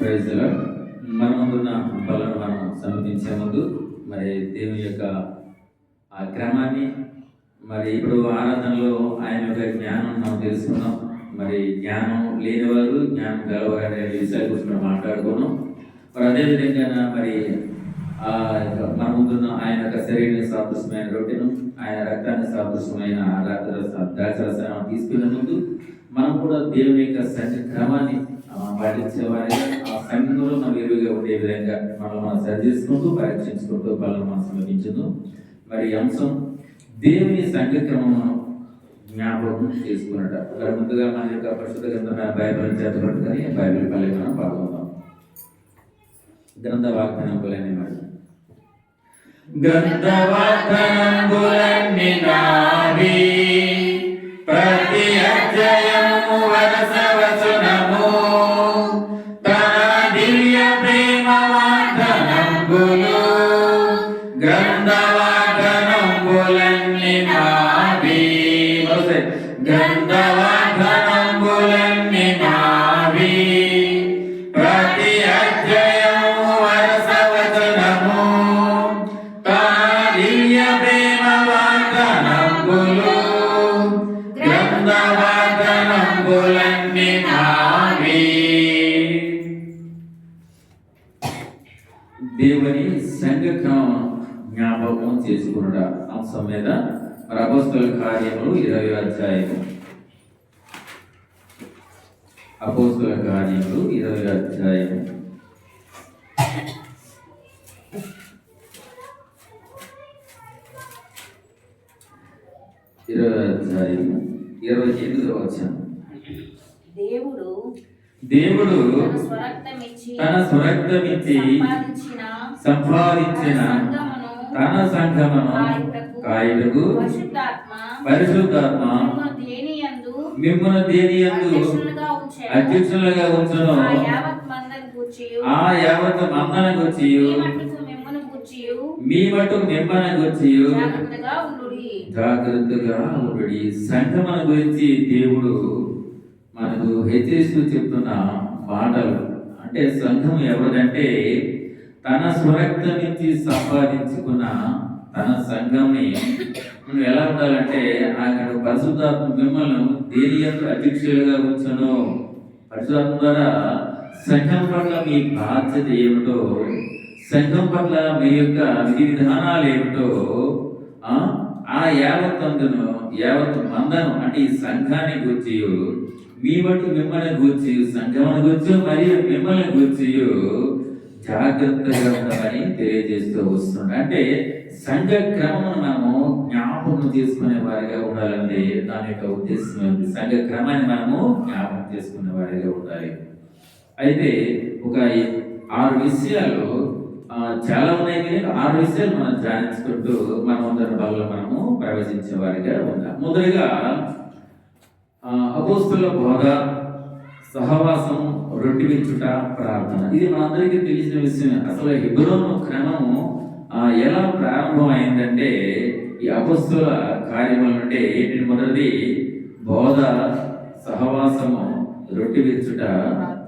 Praise మన ముందున్న బలను మనం సమర్పించే ముందు మరి దేవుని యొక్క ఆ క్రమాన్ని మరి ఇప్పుడు ఆరాధనలో ఆయన యొక్క జ్ఞానం మనం తెలుసుకున్నాం. మరి జ్ఞానం లేనివారు జ్ఞానం గలవారు అనే విషయాల గురించి మనం మాట్లాడుకున్నాం. మరి అదేవిధంగా మరి ఆ యొక్క మన ముందున్న ఆయన యొక్క శరీరానికి సాదృశ్యమైన రొట్టెను ఆయన రక్తాన్ని సాదృశ్యమైన ద్రాక్షరసాన్ని తీసుకునే ముందు మనం కూడా దేవుని యొక్క సత్య క్రమాన్ని ఆ, పాటించేవారిగా సంఘంలో మనం ఎరువుగా ఉండే విధంగా మనం మనం సరిచేసుకుంటూ పరీక్షించుకుంటూ బలం మనం సమర్పించదు మరి అంశం దేవుని సంఘ క్రమం జ్ఞాపకం చేసుకున్నట అక్కడ ముందుగా మన యొక్క పరిశుద్ధ గ్రంథమైన బైబిల్ చేతపట్టుకొని బైబిల్ పల్లె మనం పాల్గొందాం గ్రంథ వాగ్దానం పల్లెని మాట గ్రంథవార్తనంబులన్ని నావి. ఇరవై ఎనిమిదో వచ్చాను దేవుడు దేవుడు తన స్వరక్తమిచ్చి సంపాదించిన తన సంఘమును కాయుటకు పరిశుద్ధాత్మ మిమ్మల్ని దేని యందు అధ్యక్షులుగా ఉంచును? ఆ యావత్ మందను గూర్చియు, ఆ యావత్ మందన గుచ్చి మీ మట్టుకు మిమ్మును గూర్చియు మీ మటు మిమ్మన గుచ్చి జాగ్రత్తగా ఉండుడి. సంఘమున గురించి దేవుడు మనకు హెచ్చరిస్తూ చెప్తున్న మాటలు. అంటే సంఘం ఎవరిదంటే తన స్వరక్తమిచ్చి సంపాదించుకున్న తన సంఘంని మనం ఎలా ఉండాలంటే ఆయన పరిశుద్ధాత్మ మిమ్మల్ని దేని యొక్క అధ్యక్షులుగా ఉంచను? పరిశుద్ధాత్మ ద్వారా సంఘం పట్ల మీ బాధ్యత ఏమిటో సంఘం పట్ల మీ యొక్క విధి విధానాలు ఏమిటో ఆ యావత్తందును యావత్ మందను అంటే ఈ సంఘాన్ని గూర్చి మీ బట్టి మిమ్మల్ని గూర్చి సంఘమును గూర్చి మరియు మిమ్మల్ని గూర్చి జాగ్రత్తగా ఉండాలని తెలియజేస్తూ వస్తుంది అంటే సంఘ క్రమమును మనము జ్ఞాపకం చేసుకునే వారిగా ఉండాలండి దాని యొక్క ఉద్దేశం ఏంటి? సంఘ క్రమాన్ని మనము జ్ఞాపకం చేసుకునే వారిగా ఉండాలి అయితే ఒక ఆరు విషయాలు చాలా ఉన్నాయి కానీ ఆరు విషయాలు మనం ధ్యానించుకుంటూ మనం అందరి వల్ల మనము ప్రవేశించే వారిగా ఉన్నాం. మొదటిగా అపోస్తుల బోధ సహవాసం రొట్టివించుట ప్రార్థన. ఇది మనందరికీ తెలిసిన విషయం అసలు హిబ్రోను క్రమము ఎలా ప్రారంభం అయిందంటే ఈ అపస్తుల కార్యముల నుండి ఏంటి మొదటిది? బోధ సహవాసము రొట్టి విచ్చుట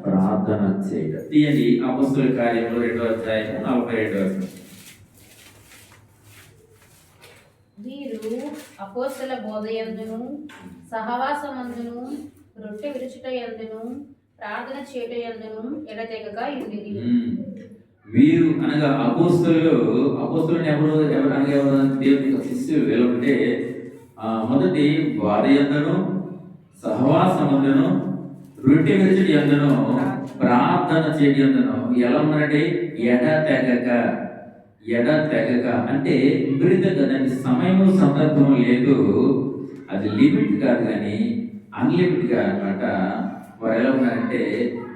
ప్రార్థన చేయట తీయండి అపస్తుల కార్యములు రెండో అధ్యాయము నలభై రెండో వచనం. వీరు అపోస్తల బోధయందును సహవాసమందును రొట్టె విరుచుట యందును ప్రార్థన చేయుట యందును ఎడతెగక ఉమ్. వీరు అనగా అపోస్తులు అపోస్తులు ఎవరు ఎవరు అనగా ఎవరు దేవుని శిష్యులు వీళ్ళు ఉంటే ఆ, మొదటి వారి అందను సహవాసమందును రొట్టె విరుచుడి అందను ప్రార్థన చేయడి అందను ఎలా ఉన్నారంటే ఎడ తెగక ఎడ తెగక అంటే విపరీతంగా దానికి సమయము సందర్భం లేదు. అది లిమిట్ కాదు కానీ అన్లిమిట్గా అనమాట వారు ఎలా ఉన్నారంటే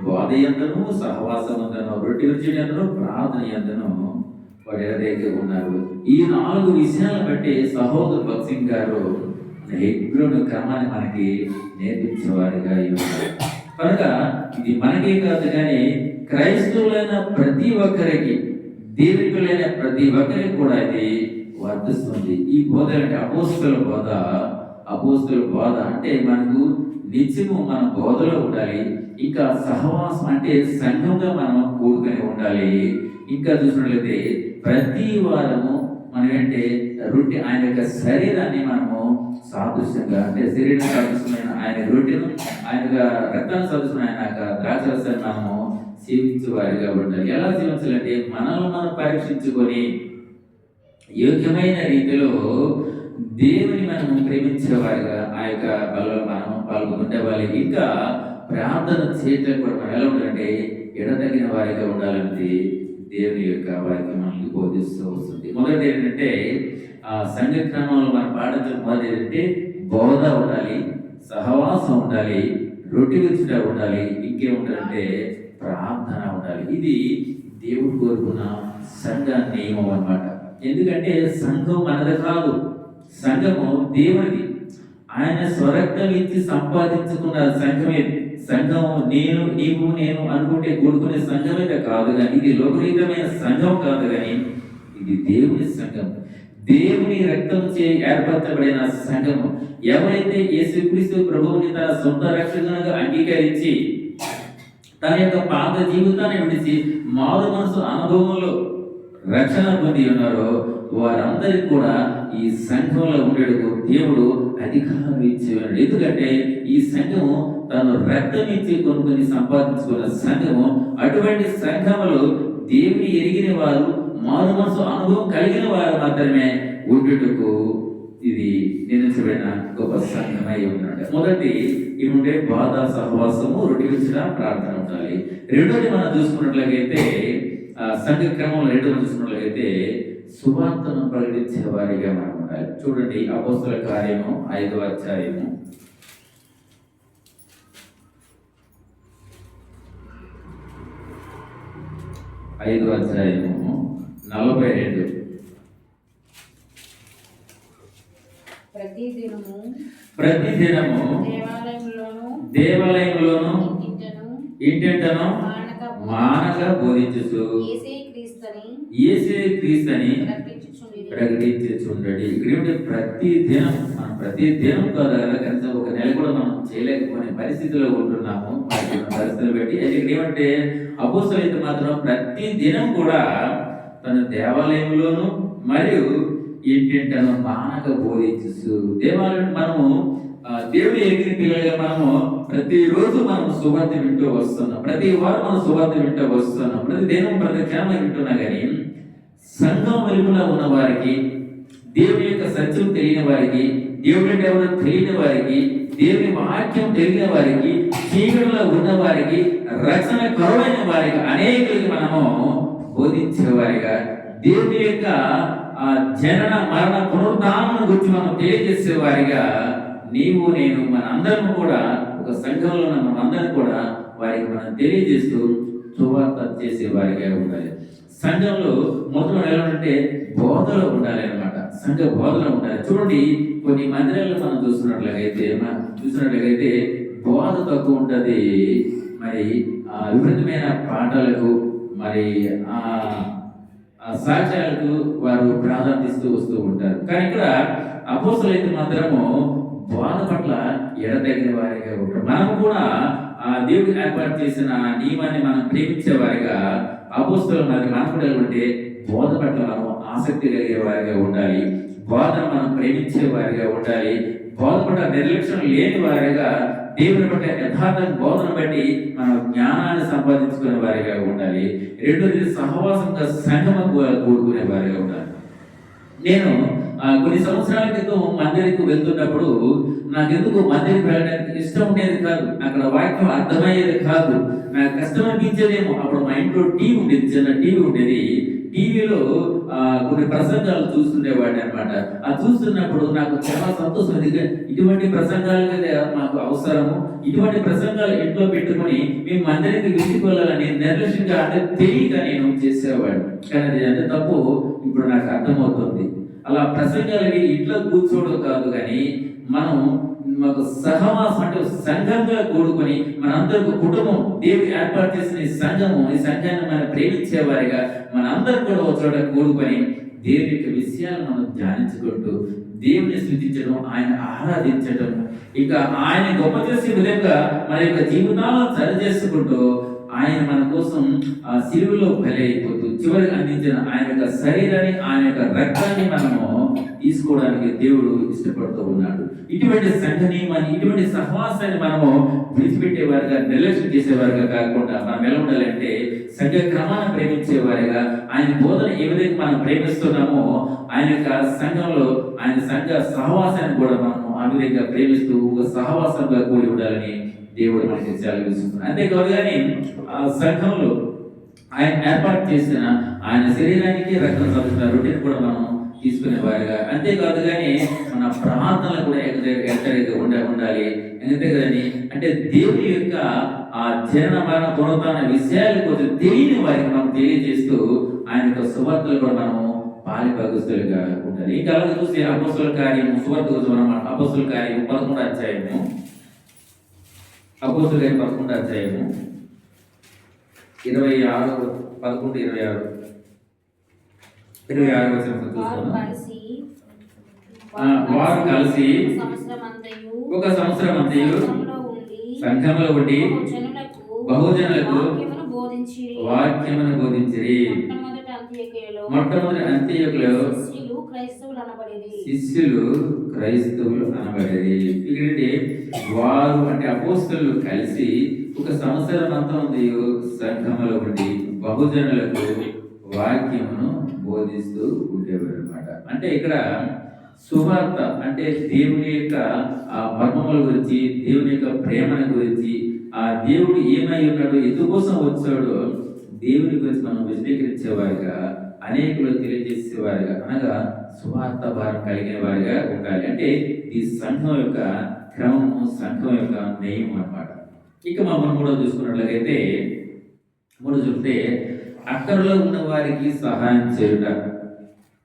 బోధ ఎందను సహవాసం ఎందను రొట్టె విరిచి ఎందను ప్రార్థన ఎందను వారు ఎడదగ్గర ఉన్నారు. ఈ నాలుగు విషయాలను బట్టి సహోదరు భక్సింగ్ గారు హెగ్రోను క్రమాన్ని మనకి నేర్పించేవారుగా అయి ఉన్నారు. కనుక ఇది మనకే కాదు కానీ క్రైస్తవులైన ప్రతి ఒక్కరికి దీవికులైన ప్రతి ఒక్కరికి కూడా ఇది వర్తిస్తుంది. ఈ బోధ అంటే అపోస్తుల బోధ. అపోస్తుల బోధ అంటే మనకు నిత్యము మన బోధలో ఉండాలి. ఇంకా సహవాసం అంటే సంఘంగా మనం కూడుకొని ఉండాలి. ఇంకా చూసినట్లయితే ప్రతి వారము మనం ఏంటంటే రొట్టె ఆయన యొక్క శరీరాన్ని మనము సాదృశ్యంగా అంటే శరీరం సాదృశ్యమైన ఆయన రొట్టెను ఆయన యొక్క రక్తాన్ని సాదృశ్యమైన ఆయన యొక్క ద్రాక్షరసాన్ని మనము సేవించే వారిగా ఉండాలి. ఎలా జీవించాలంటే మనల్ని మనం పరీక్షించుకొని యోగ్యమైన రీతిలో దేవుని మనం ప్రేమించేవారిగా ఆ యొక్క బలలో మనం పాల్గొండేవాలి ఇంకా ప్రార్థన చేయటం కూడా మనం ఎలా ఉండాలంటే ఎడతగిన వారిగా ఉండాలంటే దేవుని యొక్క వాక్యం మనకి బోధిస్తూ వస్తుంది. మొదటి ఏంటంటే ఆ సంఘ క్రమంలో మనం పాటించిన మొదటి ఏంటంటే బోధ ఉండాలి సహవాసం ఉండాలి రొట్టి విచ్చుట ఉండాలి ఇంకేముండాలంటే ప్రార్థన ఉండాలి. ఇది దేవుడు కోరుకున్న సంఘ నియమం అనమాట ఎందుకంటే సంఘం మనది కాదు. సంఘము దేవునిది ఆయన స్వరక్తం ఇచ్చి సంపాదించుకున్న సంఘమే. సంఘం నేను నీవు నేను అనుకుంటే కూడుకునే సంఘం అయితే కాదు కానీ ఇది లోకరీతమైన సంఘం కాదు కానీ ఇది దేవుని సంఘం. దేవుని రక్తం చే ఏర్పరచబడిన సంఘము ఎవరైతే యేసుక్రీస్తు ప్రభువుని తన సొంత రక్షకునిగా అంగీకరించి తన యొక్క పాత జీవితాన్ని విడిచి మారు మనసు అనుభవంలో రక్షణ పొంది ఉన్నారో వారందరికీ కూడా ఈ సంఘంలో ఉండేందుకు దేవుడు అధికారం ఇచ్చి ఎందుకంటే ఈ సంఘము తను రక్తం ఇచ్చి కొనుక్కొని సంపాదించుకున్న సంఘము అటువంటి సంఘములో దేవుని ఎరిగిన వారు మారు మనసు అనుభవం కలిగిన వారు మాత్రమే ఉండేటకు ఇది నిర్ణయించబడిన గొప్ప సంఘమై ఉన్నాడు. మొదటి ఇవి ఉండే బాధ సహవాసము రొటివించిన ప్రార్థన ఉండాలి. రెండోది మనం చూసుకున్నట్లయితే సంఘ క్రమంలో రెండోది చూసుకున్నట్లయితే సువార్తను ప్రకటించే వారిగా మనం ఉండాలి. చూడండి అపోస్తుల కార్యము ఐదో అధ్యాయము. ఐదో అధ్యాయము నలభై రెండు. ప్రతి దినము దేవాలయంలోను ఇంటింటను మానక మానక బోధించుచు. ఏసే క్రీస్తని ప్రకటించుచుండిరి. ప్రకటించుచుండడి. ఇక్కడ ఏమిటి ప్రతి దినం మనం ప్రతి దినం కనీసం ఒక నెల కూడా మనం చేయలేకపోయిన పరిస్థితిలో ఉంటున్నాము. పరిస్థితులు బట్టి అయితే ఇక్కడ ఏమంటే అపోస్తులు అయితే మాత్రం ప్రతి దినం కూడా తన దేవాలయంలోను మరియు ఇంటింటను మానక బోధించు దేవాలయం మనము దేవుని ఎగిరి పిల్లలుగా మనము ప్రతిరోజు మనం సువార్త వింటూ వస్తున్నాం. ప్రతి వారం మనం సువార్త వింటూ వస్తున్నాం. ప్రతి దేవం ప్రతి క్షణం వింటున్నా కానీ సంఘం వెలుగులో ఉన్న వారికి దేవుని యొక్క సత్యం తెలియని వారికి దేవుని అంటే ఎవరో తెలియని వారికి దేవుని వాక్యం తెలియని వారికి చీకటిలో ఉన్న వారికి రచన కరువైన వారికి అనేకులకి మనము బోధించేవారిగా దేవుని యొక్క ఆ జనన మరణ పునరుద్ధానం గురించి మనం తెలియజేసే వారిగా నీవు నేను మన అందరం కూడా ఒక సంఘంలో ఉన్న మనందరం కూడా వారికి మనం తెలియజేస్తూ చువార్త చేసే వారిగా ఉండాలి. సంఘంలో మొదలు ఎలా ఉంటే బోధలో ఉండాలి అనమాట సంఘ బోధలో ఉండాలి. చూడండి కొన్ని మందిరాల్లో మనం చూస్తున్నట్లయితే మనం చూసినట్లయితే బోధ తక్కువ ఉంటుంది. మరి ఆ విపరీతమైన పాటలకు మరి ఆ ఆ సాక్ష్యాలకు వారు ప్రాధాన్యత ఇస్తూ వస్తూ ఉంటారు. కానీ ఇక్కడ అపోసలు అయితే మాత్రము బోధ పట్ల ఎడతగిన వారిగా ఉంటారు. మనం కూడా ఆ దేవుడు ఏర్పాటు చేసిన నియమాన్ని మనం ప్రేమించే వారిగా అపోస్తులు మరి మనం కూడా ఉంటే బోధ పట్ల మనం ఆసక్తి కలిగే వారిగా ఉండాలి. బోధను మనం ప్రేమించే వారిగా ఉండాలి. బోధ పట్ల నిర్లక్ష్యం లేని వారిగా దేవుని పట్ల యథార్థ బోధన బట్టి మన జ్ఞానాన్ని సంపాదించుకునే వారిగా ఉండాలి. రెండోది సహవాసంగా సంగమ కోరుకునే వారిగా ఉండాలి. నేను కొన్ని సంవత్సరాల క్రితం మందిరికి వెళ్తున్నప్పుడు నాకెందుకు మందిరికి వెళ్ళడానికి ఇష్టం ఉండేది కాదు. అక్కడ వాక్యం అర్థమయ్యేది కాదు. నాకు కష్టం అనిపించేదేమో అప్పుడు మా ఇంట్లో టీవీ ఉండేది చిన్న టీవీ ఉండేది. టీవీలో కొన్ని ప్రసంగాలు చూస్తుండేవాడిని అనమాట ఆ చూస్తున్నప్పుడు నాకు చాలా సంతోషం. ఎందుకంటే ఇటువంటి ప్రసంగాలు కదా మాకు అవసరము. ఇటువంటి ప్రసంగాలు ఇంట్లో పెట్టుకొని మేము మందిరికి వెళ్ళిపోవాలని నిర్లక్ష్యంగా అంటే తెలియక నేను చేసేవాడిని. కానీ అది ఎంత తప్పు ఇప్పుడు నాకు అర్థమవుతుంది. అలా ప్రసంగాలు విని ఇంట్లో కూర్చోవడం కాదు కానీ మనం మాకు సహవాసం అంటే సంఘంగా కూడుకొని మనందరూ కుటుంబం దేవుడు ఏర్పాటు చేసిన ఈ సంఘము ఈ సంఘాన్ని మనం ప్రేమించేవారిగా మనందరూ కూడా ఒక చోట కూడుకొని దేవుని యొక్క విషయాలను మనం ధ్యానించుకుంటూ దేవుని స్థుతించడం ఆయన ఆరాధించడం ఇక ఆయన గొప్ప చేసే విధంగా మన యొక్క జీవితాలను సరి చేసుకుంటూ ఆయన మన కోసం ఆ సిలువలో బలి అయిపోతూ చివరికి అందించిన ఆయన యొక్క శరీరాన్ని ఆయన యొక్క రక్తాన్ని మనము తీసుకోవడానికి దేవుడు ఇష్టపడుతూ ఉన్నాడు. ఇటువంటి సంఘ నియమాన్ని ఇటువంటి సహవాసాన్ని మనము విడిచిపెట్టేవారుగా నిర్లక్ష్యం చేసేవారుగా కాకుండా మనం ఎలా ఉండాలంటే సంఘ క్రమాన్ని ప్రేమించేవారుగా ఆయన బోధన ఏ విధంగా మనం ప్రేమిస్తున్నామో ఆయన యొక్క సంఘంలో ఆయన సంఘ సహవాసాన్ని కూడా మనము ఆ విధంగా ప్రేమిస్తూ ఒక సహవాసంగా కూడి ఉండాలని దేవుడు మనకి సెలవిస్తున్నాడు అంతేకాదు కానీ ఆ సంఘంలో ఆయన ఏర్పాటు చేసిన ఆయన శరీరానికి రక్తం చదువుతున్న రొటీన్ కూడా మనం తీసుకునే వారిగా. అంతేకాదు కానీ మన ప్రార్థనలు కూడా ఎక్కడికి ఉండ ఉండాలి. ఎందుకంటే కదండి అంటే దేవుని యొక్క ఆ జనన మరణ పునరుత్థాన విషయాల కోసం తెలియని వారికి మనం తెలియజేస్తూ ఆయన యొక్క సువార్తలు కూడా మనము పాలి భాగస్తులుగా ఉండాలి. ఇంకా అలాగే చూస్తే అపస్తుల కార్యము సువార్త కోసం మనం అపస్సుల కార్యము పదకొండు అధ్యాయము అపోస్తుల గారి పదకొండు అధ్యాయము? ఇరవై ఆరు పదకొండు ఇరవై ఆరు. ఇరవై ఆరు వారు కలిసి ఒక సంవత్సరం అంతయు సంఘంలో ఉండి బహుజనులకు వాక్యమును బోధించిరి. బోధించిరి. మొట్టమొదటి అంత్యయుగలో శిష్యులు క్రైస్తవులు అనబడేది. శిష్యులు ఇక్కడంటే వారు అంటే అపోస్తులు కలిసి ఒక సంవత్సరం అంతా ఉంది సంఘములో ఉండి బహుజనులకు వాక్యమును బోధిస్తూ ఉండేవారు అనమాట అంటే ఇక్కడ సువార్త అంటే దేవుని యొక్క ఆ మర్మముల గురించి దేవుని యొక్క ప్రేమల గురించి ఆ దేవుడు ఏమై ఉన్నాడో ఎందుకోసం వచ్చాడో దేవుని గురించి మనం విశ్లేషించేవారుగా అనేకులు తెలియజేసేవారుగా అనగా సువార్త భారం కలిగిన వారిగా ఉండాలి. అంటే ఈ సంఘం యొక్క క్రమము సంఘం యొక్క నెయ్యం అన్నమాట. ఇక మనం మూడో చూసుకున్నట్లయితే మూడో చూస్తే అక్కడలో ఉన్న వారికి సహాయం చేయుట.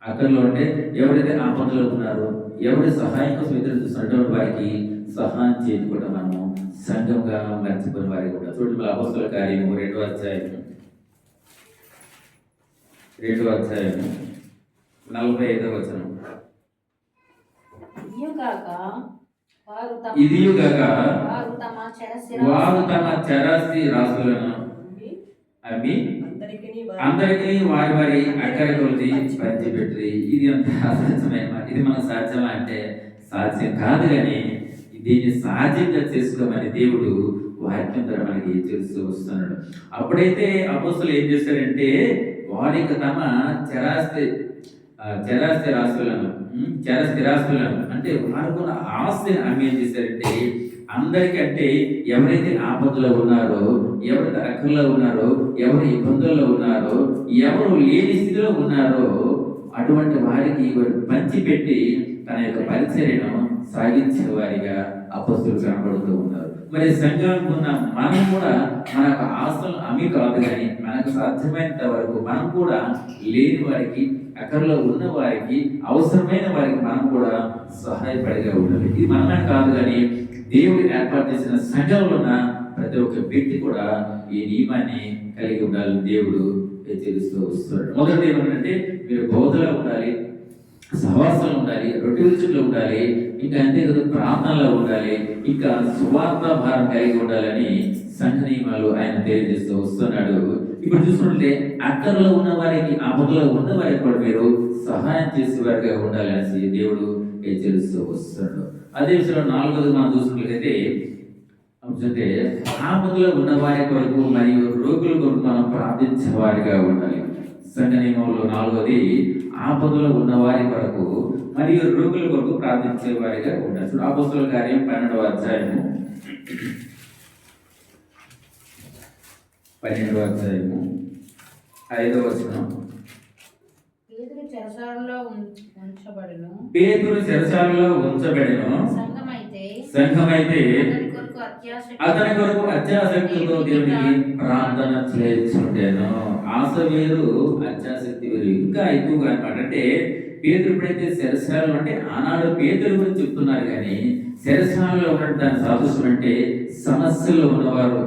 అక్కడలో అంటే ఎవరైతే ఆపదలో ఉన్నారో ఎవరి సహాయం కోసం ఎదురు చూస్తున్నటువంటి వారికి సహాయం చేయకుండా మనము సంఘంగా మర్చిపోయిన వారికి కూడా చూడండి అపస్తుల కార్యము రెండో అధ్యాయము. రెండో అధ్యాయము నలభై ఐదో వచనం. ఇదియుగాక వారు తమ చరాస్తి రాసులను అవి అందరికీ వారి వారి అక్కర కొలిది పంచిపెట్టి ఇది అంత అసాధ్యమైన మాట. ఇది మనకు సాధ్యమా అంటే సాధ్యం కాదు కానీ దీన్ని సాధ్యంగా చేసుకోమని దేవుడు వాక్యం ద్వారా మనకి తెలుస్తూ వస్తున్నాడు. అప్పుడైతే అపోస్తులు ఏం చేశారంటే వారికి తమ చరాస్తి ఆ, చరాస్తి రాస్తులను ఉమ్, చరాస్తి రాస్తులను అంటే వారుకున్న ఆస్తిని అమ్మి ఏం చేశారంటే అందరికంటే ఎవరైతే ఆపదలో ఉన్నారో ఎవరైతే అక్కల్లో ఉన్నారో ఎవరు ఇబ్బందుల్లో ఉన్నారో ఎవరు లేని స్థితిలో ఉన్నారో అటువంటి వారికి పంచిపెట్టి తన యొక్క పరిచర్యను సాగించే వారిగా అపస్తులు కనబడుతూ ఉన్నారు. మరి సంఘానికి ఉన్న మనం కూడా మనకు ఆస్తులు ఆస్తులను కాదు కానీ మనకు సాధ్యమైనంత వరకు మనం కూడా లేని వారికి అక్కడలో ఉన్న వారికి అవసరమైన వారికి మనం కూడా సహాయపడిగా ఉండాలి. ఇది మనమే కాదు కానీ దేవుడు ఏర్పాటు చేసిన సంఘంలో ఉన్న ప్రతి ఒక్క వ్యక్తి కూడా ఈ నియమాన్ని కలిగి ఉండాలని దేవుడు తెలుస్తూ వస్తున్నాడు. మొదటి ఏమంటే మీరు బోధలో ఉండాలి సహవాసంలో ఉండాలి రొట్టె రుచుల్లో ఉండాలి ఇంకా అంతేకాదు ప్రార్థనలో ఉండాలి ఇంకా సువార్త భారం కలిగి ఉండాలని సంఘ నియమాలు ఆయన తెలియజేస్తూ వస్తున్నాడు. ఇప్పుడు చూసుకుంటే అక్కర్లో ఉన్న వారికి ఆపదలో ఉన్న వారికి కూడా మీరు సహాయం చేసేవారిగా ఉండాలనేసి దేవుడు హెచ్చరిస్తూ వస్తున్నాడు. అదే విషయంలో నాలుగోది మనం చూసుకున్నట్లయితే అంటే ఆపదలో ఉన్న వారి కొరకు మరియు రోగుల కొరకు మనం ప్రార్థించే వారిగా ఉండాలి. సంఘ నియమంలో నాలుగోది ఆపదలో ఉన్న వారి కొరకు మరియు రోగుల కొరకు ప్రార్థించే వారిగా చూడు ఆపస్తుల కార్యం పన్నెండవ అధ్యాయము. పన్నెండవ అధ్యాయము. ఐదవ వచనం. పేదలు చెరసాలలో ఉంచబడును. పేతురు చెరసాలలో ఉంచబడిన. సంఘమైతే సంఘమైతే అతని కొరకు అత్యాసక్తితో దేవునికి ప్రార్థన చేస్తుంటాను ఆశ వేరు అత్యాసక్తి వేరు. ఇంకా ఎక్కువగా అనమాట అంటే పేదలు ఎప్పుడైతే శరసాలు అంటే ఆనాడు పేదల గురించి చెప్తున్నారు కానీ శరసాలలో ఉన్న దాని సాదృశ్యం అంటే సమస్యల్లో ఉన్నవారు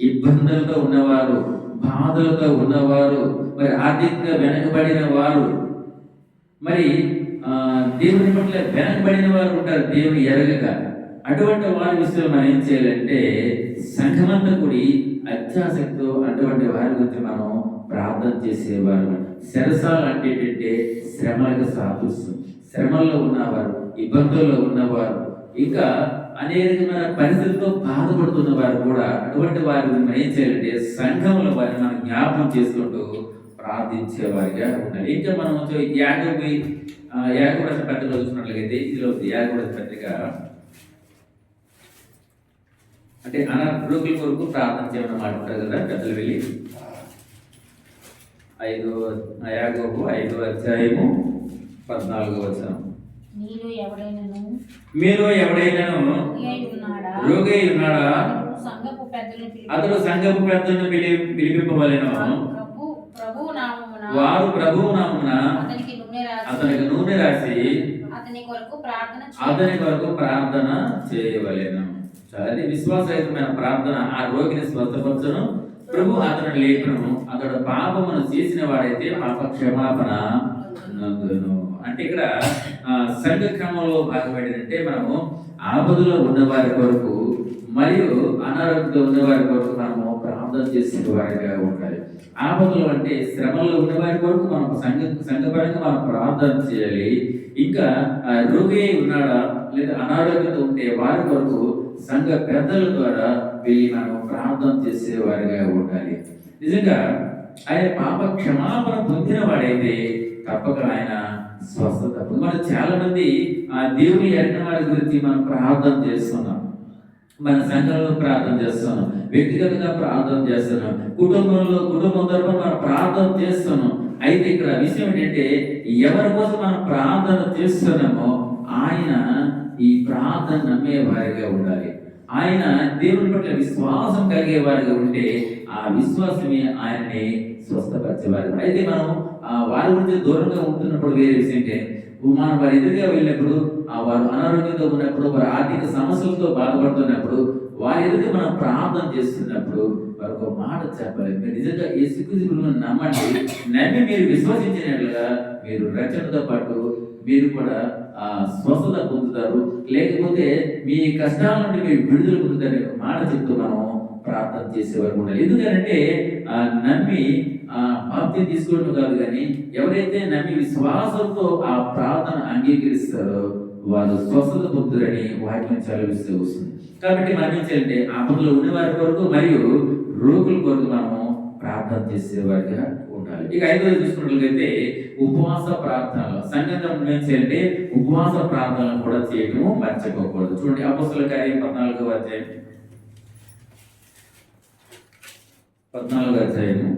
ఇబ్బందులతో ఉన్నవారు బాధలతో ఉన్నవారు మరి ఆర్థికంగా వెనకబడిన వారు. మరి ఆ, దేవుని పట్ల వెనకబడిన వారు ఉంటారు. దేవుని ఎరగక. అటువంటి వారి విషయంలో మనం ఏం చేయాలంటే సంఘమంతా కూడి అత్యాసక్తితో అటువంటి వారి గురించి మనం ప్రార్థన చేసేవారు శరసాలు అంటే ఏంటంటే శ్రమలకు సాధిస్తుంది శ్రమల్లో ఉన్నవారు ఇబ్బందుల్లో ఉన్నవారు ఇంకా అనేకమైన పరిస్థితులతో బాధపడుతున్న వారు కూడా అటువంటి వారి మనం ఏం చేయాలంటే సంఘంలో వారిని మనం జ్ఞాపకం చేసుకుంటూ ప్రార్థించేవారిగా ఉండాలి. ఇంకా మనం యాగవి యాగూడ పత్రిక చూసినట్లయితే ఇందులో ఉంది పత్రిక అంటే అనారోగ్యుల కొరకు ప్రార్థన మాట ఉంటారు కదా పెద్దలు వెళ్ళి. ఐదో యాగోబు ఐదో అధ్యాయము పద్నాలుగో వచనం. మీరు ఎవడైనాను? రోగి ఉన్నాడా? అతడు సంఘపు పెద్దలను పిలి పిలిపింపవలెను. వారు ప్రభువు నామున అతనికి నూనె రాసి అతని కొరకు ప్రార్థన చేయవలెను. అది విశ్వాసరహితమైన ప్రార్థన ఆ రోగిని స్వస్థపరచను. ప్రభు అతను లేఖను అతడు పాపమును చేసిన వాడైతే పాప క్షమాపణ నందును అంటే ఇక్కడ సంఘ క్రమంలో భాగపడిందంటే మనము ఆపదలో ఉన్న వారి కొరకు మరియు అనారోగ్యంతో ఉన్నవారి కొరకు మనము ప్రార్థన చేసిన వారిగా ఉండాలి. ఆపదలు అంటే శ్రమంలో ఉన్నవారి కొరకు మనం సంఘ సంఘపరంగా మనం ప్రార్థన చేయాలి. ఇంకా రోగి ఉన్నాడా లేదా అనారోగ్యంతో ఉంటే వారి కొరకు సంఘ పెద్దల ద్వారా వెళ్ళి మనం ప్రార్థన చేసేవారిగా ఉండాలి. నిజంగా ఆయన పాప క్షమాపణ పొందిన వాడైతే తప్పక ఆయన స్వస్థత మనం చాలా మంది ఆ దేవుని ఎరిగిన వారి గురించి మనం ప్రార్థన చేస్తున్నాం. మన సంఘంలో ప్రార్థన చేస్తున్నాం. వ్యక్తిగతంగా ప్రార్థన చేస్తున్నాం. కుటుంబంలో కుటుంబం తరపున మనం ప్రార్థన చేస్తున్నాం. అయితే ఇక్కడ విషయం ఏంటంటే ఎవరి కోసం మనం ప్రార్థన చేస్తున్నామో ఆయన ఈ ప్రార్థన నమ్మే వారిగా ఉండాలి. ఆయన దేవుని పట్ల విశ్వాసం కలిగే వారిగా ఉంటే ఆ విశ్వాసమే ఆయన్ని స్వస్థపరిచేవారు. అయితే మనం ఆ వారి గురించి దూరంగా ఉంటున్నప్పుడు వేరే విషయం అంటే మనం వారి ఎదురుగా వెళ్ళినప్పుడు ఆ వారు అనారోగ్యంతో ఉన్నప్పుడు వారి ఆర్థిక సమస్యలతో బాధపడుతున్నప్పుడు వారి ఎదురుగా మనం ప్రార్థన చేస్తున్నప్పుడు వారు ఒక మాట చెప్పాలి. మీరు నిజంగా ఏ సిగ్గును నమ్మండి. నమ్మి మీరు విశ్వసించినట్లుగా మీరు రచనతో పాటు మీరు కూడా స్వస్థత పొందుతారు. లేకపోతే మీ కష్టాల నుండి మీరు విడుదల పొందుతారు మాట చెప్తూ మనం ప్రార్థన చేసేవారు ఉండాలి. ఎందుకంటే ఆ నమ్మి ఆ బాప్తి తీసుకోవడం కాదు కానీ ఎవరైతే నమ్మి విశ్వాసంతో ఆ ప్రార్థన అంగీకరిస్తారో వారు స్వస్థత పొందుతారని వాక్యం చదివిస్తూ వస్తుంది. కాబట్టి మనం ఏం చేయాలంటే ఆపదలో ఉన్న వారి కొరకు మరియు రోగుల కొరకు మనము ప్రార్థన చేసేవారిగా ఉండాలి ఇక ఐదోది చూసుకున్నట్లయితే ఉపవాస ప్రార్థనలు ఏం చేయాలంటే ఉపవాస ప్రార్థనలు కూడా చేయటము మర్చిపోకూడదు. చూడండి అపస్తుల కార్యం పద్నాలుగో అధ్యాయం. పద్నాలుగో అధ్యాయము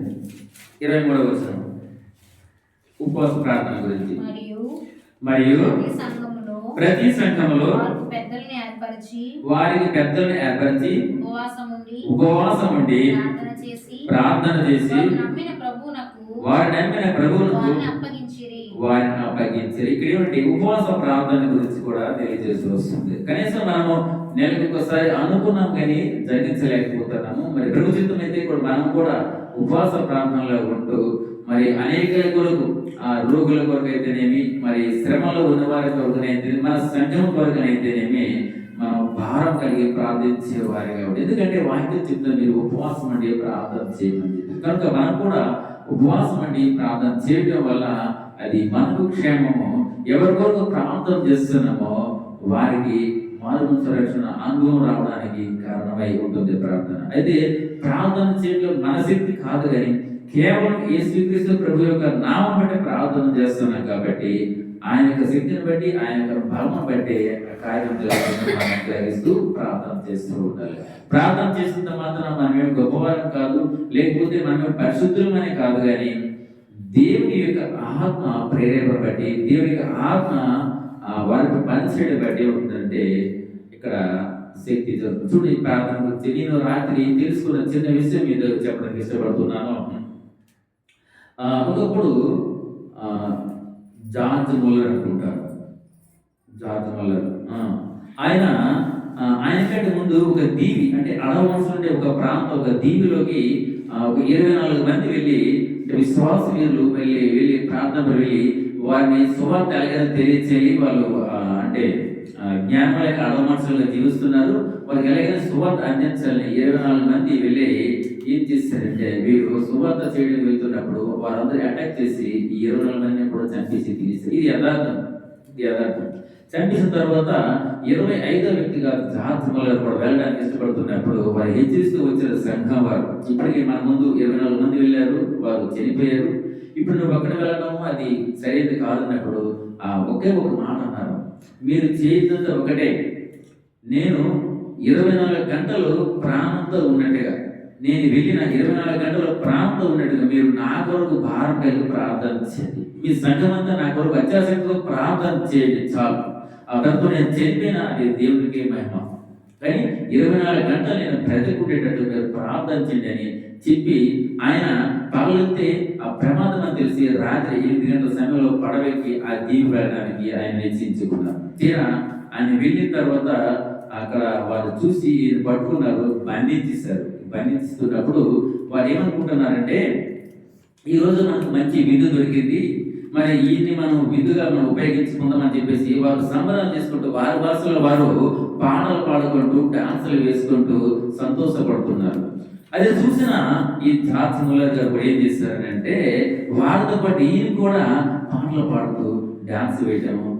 ఇరవై మూడవ వచనం. ఉపవాస ప్రార్థన గురించి. మరియు ప్రతి సంఘములో పెద్దల్ని ఏర్పరిచి వారికి పెద్దలను ఏర్పరిచి ఉపవాసం ఉండి ఉపవాసం ఉండి ప్రార్థన చేసి ప్రార్థన చేసి వారు నమ్మిన ప్రభువులకు వారిని అప్పగించిరి. వారిని ఇక్కడ ఏమిటి? ఉపవాస ప్రార్థన గురించి కూడా తెలియజేస్తూ వస్తుంది. కనీసం మనము నెలకు ఒకసారి అనుకున్నాం కానీ జరిగించలేకపోతున్నాము. మరి ప్రభు చిత్తం అయితే కూడా మనం కూడా ఉపవాస ప్రార్థనలో ఉంటూ మరి అనేక కొరకు ఆ రోగుల కొరకు అయితేనేమి మరి శ్రమలో ఉన్న వారి కొరకునైతే మన సంఘం కొరకునైతేనేమి మనం భారం కలిగి ప్రార్థించే వారిగా ఎందుకంటే వాక్యం చెప్తే మీరు ఉపవాసం అంటే ప్రార్థన చేయమని కనుక మనం కూడా ఉపవాసం అండి ప్రార్థన చేయడం వల్ల అది మనకు క్షేమము. ఎవరి కొరకు ప్రార్థన చేస్తున్నామో వారికి మారు రక్షణ అనుభవం రావడానికి కారణమై ఉంటుంది ప్రార్థన. అయితే ప్రార్థన చేయడం మన శక్తి కాదు కానీ కేవలం యేసుక్రీస్తు ప్రభు యొక్క నామం బట్టి ప్రార్థన చేస్తున్నాం కాబట్టి ఆయన యొక్క శక్తిని బట్టి ఆయన యొక్క బలం బట్టి కార్యం జరుగుతుందని గ్రహిస్తూ ప్రార్థన చేస్తూ ఉండాలి. ప్రార్థన చేసినంత మాత్రం మనమేమి గొప్పవారం కాదు లేకపోతే మనమే పరిశుద్ధులమని కాదు కానీ దేవుని యొక్క ఆత్మ ప్రేరేపణ బట్టి దేవుని యొక్క ఆత్మ వారికి పనిచేయడం బట్టి ఉంటుందంటే ఇక్కడ శక్తి జరుగుతుంది. చూడు ఈ ప్రార్థన తెలియని రాత్రి తెలుసుకున్న చిన్న విషయం మీద చెప్పడానికి ఇష్టపడుతున్నాను. ఒకప్పుడు ఆ, జార్జ్ మొల్లర్ అనుకుంటారు. జార్జ్ మొల్లర్ ఆయన ఆయన కంటే ముందు ఒక దీవి అంటే అడవంశం అంటే ఒక ప్రాంతం ఒక దీవిలోకి ఒక ఇరవై నాలుగు మంది వెళ్ళి విశ్వాస వీరులు వెళ్ళి వెళ్ళి ప్రార్థన వెళ్ళి వారిని సువార్త ఎలాగైనా తెలియచేయాలి వాళ్ళు అంటే జ్ఞానం లేక అడవ మనుషులుగా జీవిస్తున్నారు. వారికి ఎలాగైనా సువార్త అందించాలని ఇరవై నాలుగు మంది వెళ్ళి ఏం చేశారంటే వీరు సువార్త చేయడం వెళ్తున్నప్పుడు వారందరూ అటాక్ చేసి ఈ ఇరవై నాలుగు మందిని కూడా చంపేసి తినేస్తారు. ఇది యథార్థం. ఇది యథార్థం. చంపేసిన తర్వాత ఇరవై ఐదో వ్యక్తిగా జాతములు కూడా వెళ్ళడానికి ఇష్టపడుతున్నప్పుడు వారు హెచ్చరిస్తూ వచ్చారు సంఘం వారు ఇప్పటికీ మన ముందు ఇరవై నాలుగు మంది వెళ్ళారు వారు చనిపోయారు. ఇప్పుడు నువ్వు అక్కడ వెళ్ళడం అది సరైనది కాదన్నప్పుడు ఆ ఒకే ఒక మాట అన్నారు. మీరు చేసినంత ఒకటే. నేను ఇరవై నాలుగు గంటలు ప్రాణంతో ఉన్నట్టుగా నేను వెళ్ళిన ఇరవై నాలుగు గంటలు ప్రాంతం ఉన్నట్టుగా మీరు నా కొరకు భారం కలిగి ప్రార్థన చేయండి. మీ సంఘం అంతా నా కొరకు అత్యాసక్తితో ప్రార్థన చేయండి చాలు. ఆ నేను చెప్పిన అది దేవునికి మహిమ. కానీ ఇరవై నాలుగు గంటలు నేను బ్రతికుండేటట్టు మీరు ప్రార్థన చేయండి అని చెప్పి ఆయన పగలితే ఆ ప్రమాదం అని తెలిసి రాత్రి ఎనిమిది గంటల సమయంలో పడవెక్కి ఆ దీవి వెళ్ళడానికి ఆయన నిశ్చయించుకున్నారు. తీరా ఆయన వెళ్ళిన తర్వాత అక్కడ వారు చూసి ఈయన పట్టుకున్నారు బంధించేశారు వర్ణిస్తున్నప్పుడు వారు ఏమనుకుంటున్నారంటే ఈ రోజు మనకు మంచి విందు దొరికింది. మరి ఈయన్ని మనం విందుగా మనం ఉపయోగించుకుందామని చెప్పేసి వారు సంబరాలు చేసుకుంటూ వారి భాషలో వారు పాటలు పాడుకుంటూ డాన్సులు వేసుకుంటూ సంతోషపడుతున్నారు. అదే చూసిన ఈ జార్జ్ ముల్లర్ గారు కూడా ఏం చేశారంటే వారితో పాటు ఈయన కూడా పాటలు పాడుతూ డాన్స్ వేయటము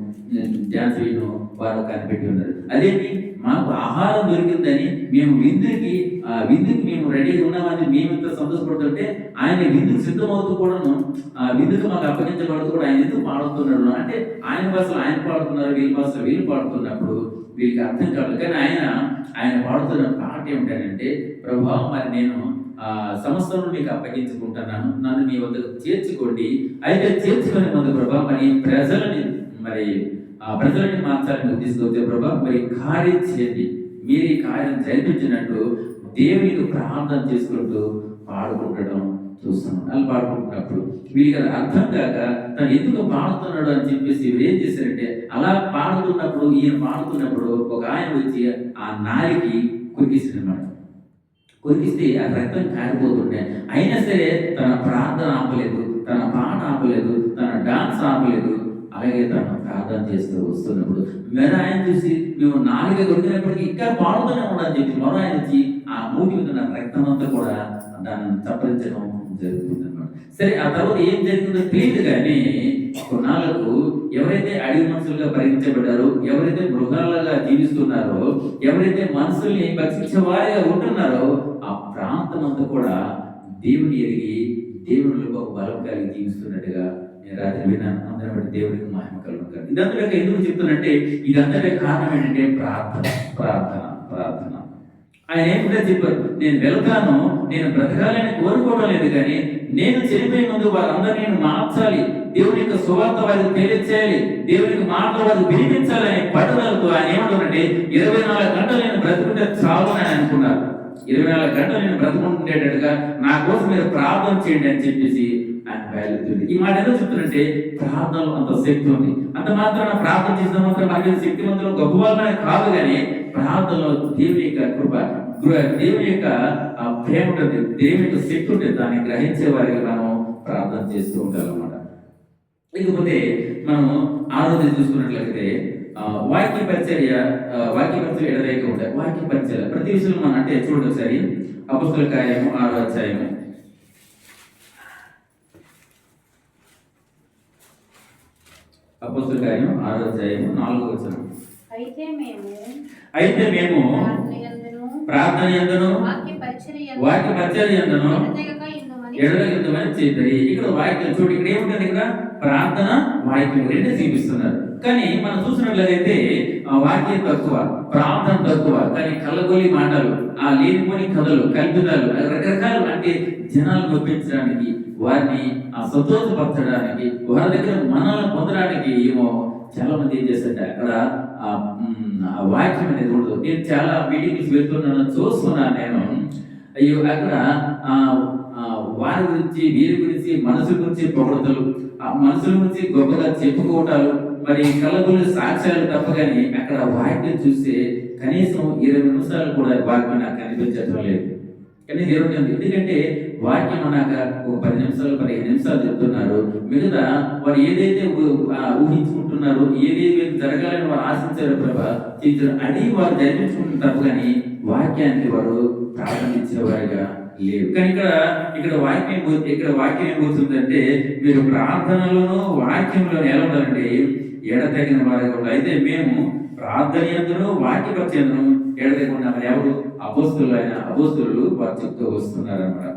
డాన్స్ వేయడం వారు కనిపెట్టి ఉన్నారు. అదేంటి మాకు ఆహారం దొరికిందని మేము విందుకి ఆ విందుకి మేము రెడీగా ఉన్నామని మేము ఇంత సంతోషపడుతుంటే ఆయన విందుకు సిద్ధమవుతూ కూడాను ఆ విందుకు మాకు అప్పగించబడుతూ కూడా ఆయన ఎందుకు పాడుతున్నాడు? అంటే ఆయన భాషలో ఆయన పాడుతున్నారు వీళ్ళ భాషలో వీళ్ళు పాడుతున్నప్పుడు వీళ్ళకి అర్థం కాదు కానీ ఆయన ఆయన పాడుతున్న పాట ఏమిటంటే ప్రభావం మరి నేను ఆ సంస్థను మీకు అప్పగించుకుంటున్నాను. నన్ను మీ వద్దకు చేర్చుకోండి. అయితే చేర్చుకునే ముందు ప్రభా మరి ప్రజలని మరి ప్రజలని మార్చాలని తీసుకొచ్చే ప్రభా మరి కార్యం చేయండి. మీరు ఈ కార్యం జరిపించినట్టు దేవునికి ప్రార్థన చేసుకుంటూ పాడుకుంటడం చూస్తున్నాం అలా పాడుకుంటున్నప్పుడు వీళ్ళకి అది అర్థం కాక తను ఎందుకు పాడుతున్నాడు అని చెప్పేసి వీరు ఏం చేశారంటే అలా పాడుతున్నప్పుడు ఈయన పాడుతున్నప్పుడు ఒక ఆయన వచ్చి ఆ నాలికి కొరికిస్తాడు అనమాట ఆ రక్తం కారిపోతుండే. అయినా సరే తన ప్రార్థన ఆపలేదు తన పాట ఆపలేదు తన డాన్స్ ఆపలేదు అలాగే తను ప్రార్థన చేస్తూ వస్తున్నప్పుడు మెర ఆయన చూసి మేము నాలుగే కొట్టినప్పటికీ ఇంకా పాడుతూనే ఉండని చెప్పి మరో ఆయన వచ్చి ఆ మూటి మీద ఉన్న రక్తం అంతా కూడా దాన్ని తప్పించడం జరుగుతుంది అనమాట సరే ఆ తర్వాత ఏం జరిగిందో తెలియదు కానీ కొన్నాళ్ళకు ఎవరైతే అడవి మనుషులుగా పరిగణించబడ్డారో ఎవరైతే మృగాలుగా జీవిస్తున్నారో ఎవరైతే మనుషుల్ని భక్షించే వారిగా ఉంటున్నారో ఆ ప్రాంతం అంతా కూడా దేవుని ఎరిగి దేవునిలో బలం కలిగి జీవిస్తున్నట్టుగా నేను రాత్రి విన్నాను అందరం బట్టి దేవుడికి మహిమ కలుగుతారు ఇదంతా ఎందుకు చెప్తున్నంటే ఇదంతా కారణం ఏంటంటే ప్రార్థన ప్రార్థన ప్రార్థన. ఆయన ఏమిటో చెప్పారు? నేను వెళ్తాను నేను బ్రతకాలని కోరుకోవడం లేదు కానీ నేను చనిపోయే ముందు వాళ్ళందరినీ నేను మార్చాలి. దేవుని యొక్క సువార్త వారికి తెలియచేయాలి. దేవునికి మాటలు వారికి వినిపించాలని పట్టుదలతో ఆయన ఏమంటారంటే ఇరవై నాలుగు గంటలు నేను బ్రతుకుంటే చాలు అని అనుకున్నారు ఇరవై నాలుగు గంటలు నేను బ్రతుకుంటుండేటట్టుగా నా కోసం మీరు ప్రార్థన చేయండి అని చెప్పేసి ఆయన బయలుదేరి ఈ మాట ఏదో చెప్తున్నంటే ప్రార్థనలో అంత శక్తి ఉంది. అంత మాత్రాన ప్రార్థన చేసిన మాత్రం మనకి శక్తివంతులు గొప్పవాళ్ళనే కాదు కానీ ప్రార్థనలో దేవుని యొక్క కృప దేవుని యొక్క ఆ ప్రేమ ఉంటుంది. దేవుని యొక్క శక్తి ఉంటుంది. దాన్ని గ్రహించే వారికి మనం ప్రార్థన చేస్తూ ఉంటాం అన్నమాట మనం మనము ఆరోగ్యం చూసుకున్నట్లయితే వాక్య పరిచర్య వాక్య పరిచర్య ఎడలేక ఉంటాయి వాక్య పరిచర్య. ప్రతి విషయంలో మనం అంటే చూడండి ఒకసారి. అపస్తుల కార్యము ఆరో అధ్యాయము. అపస్తుల కార్యం ఆరో అధ్యాయము నాలుగో అయితే మేము అయితే మేము ప్రార్థనయందును, ప్రార్థన ఎందును వాక్య పరిచర్య ఎందును ఎడలయుద్ధమని చేద్దరి ఇక్కడ వాక్యం చూడు ఇక్కడ ఏముంటుంది ఇక్కడ? ప్రార్థన వాక్యం రెండు చూపిస్తున్నారు. కానీ మనం చూసినట్లయితే ఆ వాక్యం తక్కువ ప్రార్థన తక్కువ కానీ కళ్ళగొలి మాటలు ఆ లేనిపోని కథలు కల్పితాలు రకరకాలు అంటే జనాలు నొప్పించడానికి వారిని ఆ సంతోషపరచడానికి వారి దగ్గర మనల్ని పొందడానికి ఏమో చాలా మంది ఏం చేస్తారంటే అక్కడ ఆ వాక్యం అనేది ఉండదు. నేను చాలా మీటింగ్స్ వెళ్తున్నాను చూస్తున్నాను నేను. అయ్యో అక్కడ ఆ ఆ, వారి గురించి వీరి గురించి మనసు గురించి పొగడతలు ఆ మనసుల గురించి గొప్పగా చెప్పుకోవటాలు మరి కళ్ళగులు సాక్ష్యాలు తప్ప కానీ అక్కడ వాక్యం చూస్తే కనీసం ఇరవై నిమిషాలు కూడా వాక్యం నాకు కనిపించడం లేదు. కానీ ఇరవై ఎందుకంటే వాక్యం అన్నాక ఒక పది నిమిషాలు పదిహేను నిమిషాలు చెప్తున్నారు. మిగతా వారు ఏదైతే ఊహించుకుంటున్నారో ఏదైతే జరగాలని వారు ఆశించారో ప్రభా అది వారు జరిపించుకుంటున్న కానీ వాక్యానికి వారు ప్రారంభించేవారుగా లేరు. కానీ ఇక్కడ ఇక్కడ వాక్యం ఇక్కడ వాక్యం ఏమవుతుందంటే మీరు ప్రార్థనలోనూ వాక్యంలోనూ ఎలా ఉండాలంటే ఎడతగిన వారి అయితే మేము ప్రార్థన ఎందును వాక్యపరిచేందును ఎడతెగకుండా మరి ఎవరు? అపోస్తులు అయిన అపోస్తులు వారు చెప్తూ వస్తున్నారన్నమాట.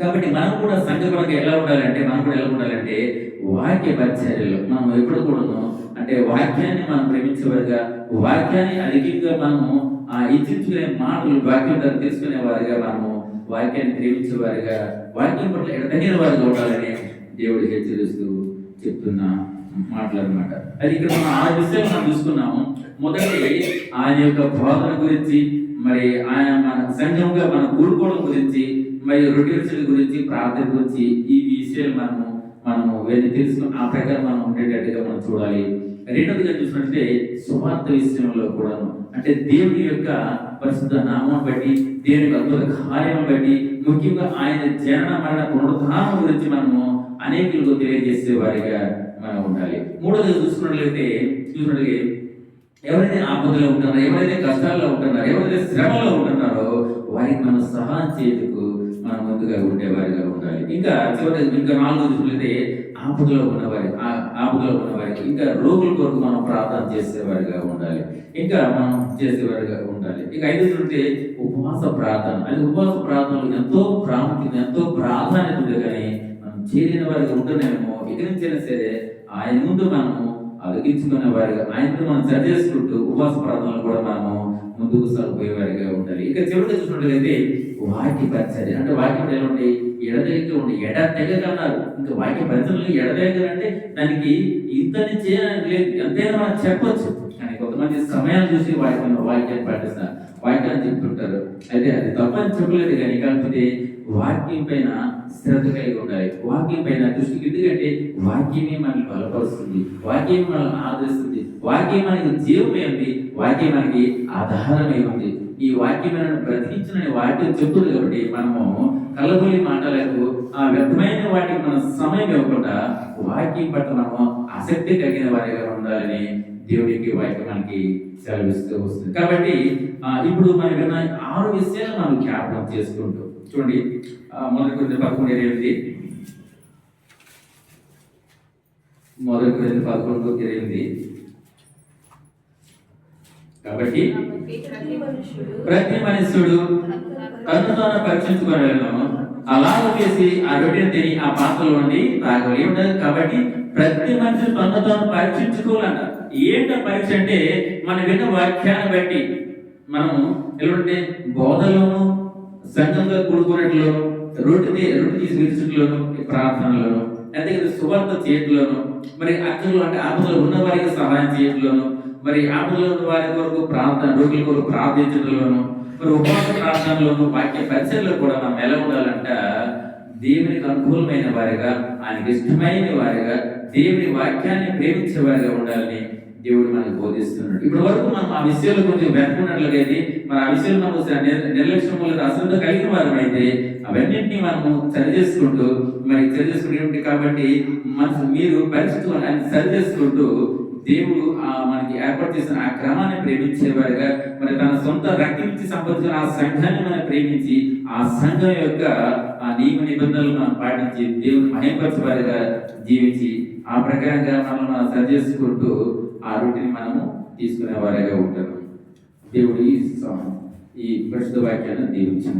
కాబట్టి మనం కూడా సంఘపరంగా ఎలా ఉండాలంటే మనం కూడా ఎలా ఉండాలంటే వాక్య పరిచర్యలు మనం ఎప్పుడు కూడాను అంటే వాక్యాన్ని మనం ప్రేమించేవారుగా వాక్యాన్ని అధికంగా మనము ఆ ఇచ్చించుకునే మాటలు వాక్యం ద్వారా తీసుకునే వారిగా మనము వాక్యాన్ని ప్రేమించేవారుగా వాక్యం పట్ల ఎడతగిన వారిగా ఉండాలని దేవుడు హెచ్చరిస్తూ చెప్తున్న. మాట్లాడమాట అది ఇక్కడ మనం ఆ విషయం మనం చూసుకున్నాము. మొదటి ఆయన యొక్క బోధన గురించి మరి ఆయన మన సంఘంగా మనం కూడుకోవడం గురించి మరి రొటీన్స్ల గురించి ప్రార్థన గురించి ఈ విషయాలు మనము మనము వెళ్ళి తెలుసుకుని ఆ ప్రకారం మనం ఉండేటట్టుగా మనం చూడాలి. రెండవదిగా చూసినట్టే సువార్త విషయంలో కూడాను అంటే దేవుని యొక్క పరిశుద్ధ నామం బట్టి దేవుని యొక్క అద్భుత కార్యం బట్టి ముఖ్యంగా ఆయన జనన మరణ పునరుద్ధానం గురించి మనము అనేకులకు తెలియజేసే వారిగా మనం ఉండాలి. మూడోది చూసుకున్నట్లయితే చూసినట్లయితే ఎవరైతే ఆపదలో ఉంటున్నారో ఎవరైతే కష్టాల్లో ఉంటున్నారో ఎవరైతే శ్రమలో ఉంటున్నారో వారికి మనం సహాయం చేతుకు మనం ముందుగా ఉండేవారిగా ఉండాలి. ఇంకా చివరి ఇంకా నాలుగో చూసినట్లయితే ఆపదలో ఉన్నవారి ఆ- ఆపదలో ఉన్నవారికి ఇంకా రోగుల కొరకు మనం ప్రార్థన చేసేవారిగా ఉండాలి. ఇంకా మనం చేసేవారిగా ఉండాలి. ఇక ఐదు చూస్తే ఉపవాస ప్రార్థన. అది ఉపవాస ప్రార్థనలు ఎంతో ప్రాముఖ్యత ఎంతో ప్రాధాన్యత ఉంది కానీ చేరిన వారికి ఉంటున్నామో ఇక్కడి నుంచైనా సరే ఆయన ముందు మనము అలగించుకునే వారిగా ఆయనతో మనం సరి చేసుకుంటూ ఉపవాస ప్రార్థనలు కూడా మనము ముందుకు సాగిపోయేవారిగా ఉండాలి. ఇక చివరిగా చూసినట్లయితే వాక్య పరిచర్య. అంటే వాక్యం ఎలా ఉండి ఎడదగ్గర ఉండి ఎడ దగ్గర అన్నారు. ఇంకా వాక్య పరిచయలు ఎడదగ్గర అంటే దానికి ఇంత చేయడానికి లేదు. ఎంతైనా మనం చెప్పొచ్చు. కానీ కొంతమంది సమయాన్ని చూసి వాక్యం వాక్యాన్ని పాటిస్తారు. వాక్యాన్ని చెప్తుంటారు. అయితే అది తప్పని చెప్పలేదు కానీ కాకపోతే వాక్యం పైన శ్రద్ధ కలిగి ఉండాలి. వాక్యం పైన దృష్టి ఎందుకంటే వాక్యమే మనల్ని బలపరుస్తుంది. వాక్యం మనల్ని ఆదరిస్తుంది. వాక్యం మనకి జీవమే ఉంది. వాక్యం మనకి ఆధారమే ఉంది. ఈ వాక్యం మనల్ని బ్రతికించిన వాక్యం చెప్తుంది కాబట్టి మనము కలబోయే మాటలకు ఆ వ్యర్థమైన వాటికి మనం సమయం ఇవ్వకుండా వాక్యం పట్ల మనము ఆసక్తి కలిగిన వారిగా ఉండాలని దేవునికి వాక్యం సెలవిస్తూ వస్తుంది. కాబట్టి ఇప్పుడు మనం విన్న ఆరు విషయాలు మనం జ్ఞాపకం చేసుకుంటూ చూడండి మొదటి గురించి పదకొండు ఇరవై ఎనిమిది. మొదటి గురించి పదకొండు ఇరవై ఎనిమిది. కాబట్టి ప్రతి మనుషుడు ప్రతి మనుషుడు తను తాను పరీక్షించుకోగలను అలాగ చేసి ఆ రొట్టెను తిని ఆ పాత్రలో ఉండి తాగలి ఉండదు కాబట్టి ప్రతి మనిషి తను తాను పరీక్షించుకోవాలంట. ఏంట పరీక్ష అంటే మన విన్న వాక్యాన్ని బట్టి మనము ఎలాంటి బోధలోను సంఘంగా కూడుకున్నట్లు రొట్టె రొట్టి తీసి ప్రార్థనలోను అదే సువార్త చేయట్లోను మరి అక్కలు అంటే ఆపదలు ఉన్న వారికి సహాయం చేయట్లోను మరి ఆపదలు ఉన్న వారి కొరకు ప్రార్థన రోగుల కొరకు ప్రార్థించడంలోను మరి ఉపవాస ప్రార్థనలోను వాక్య పరిచయలో కూడా మనం ఎలా ఉండాలంట దేవునికి అనుకూలమైన వారిగా ఆయనకి ఇష్టమైన వారిగా దేవుని వాక్యాన్ని ప్రేమించే వారిగా ఉండాలని దేవుడు మనకు బోధిస్తున్నాడు. ఇప్పటి వరకు మనం ఆ విషయాలు కొంచెం వెనుకున్నట్లయితే మరి ఆ విషయాలు మనం నిర్- నిర్లక్ష్యం వల్ల అశ్రద్ధ కలిగిన వారం అయితే అవన్నింటినీ మనము సరి చేసుకుంటూ మరి సరి చేసుకుంటే కాబట్టి మనసు మీరు పరిస్థితులు ఆయన సరి చేసుకుంటూ దేవుడు ఆ మనకి ఏర్పాటు చేసిన ఆ క్రమాన్ని ప్రేమించేవారుగా మరి తన సొంత రక్తించి సంబంధించిన ఆ సంఘాన్ని మనం ప్రేమించి ఆ సంఘం యొక్క ఆ నియమ నిబంధనలు మనం పాటించి దేవుని మహిమపరచేవారుగా జీవించి ఆ ప్రకారంగా మనల్ని మనం సరి చేసుకుంటూ ఆ రూటిని మనము తీసుకునే వారిగా ఉంటాము దేవుడు ఈ ఈ ప్రస్తుత వాక్యాన్ని దీవించిన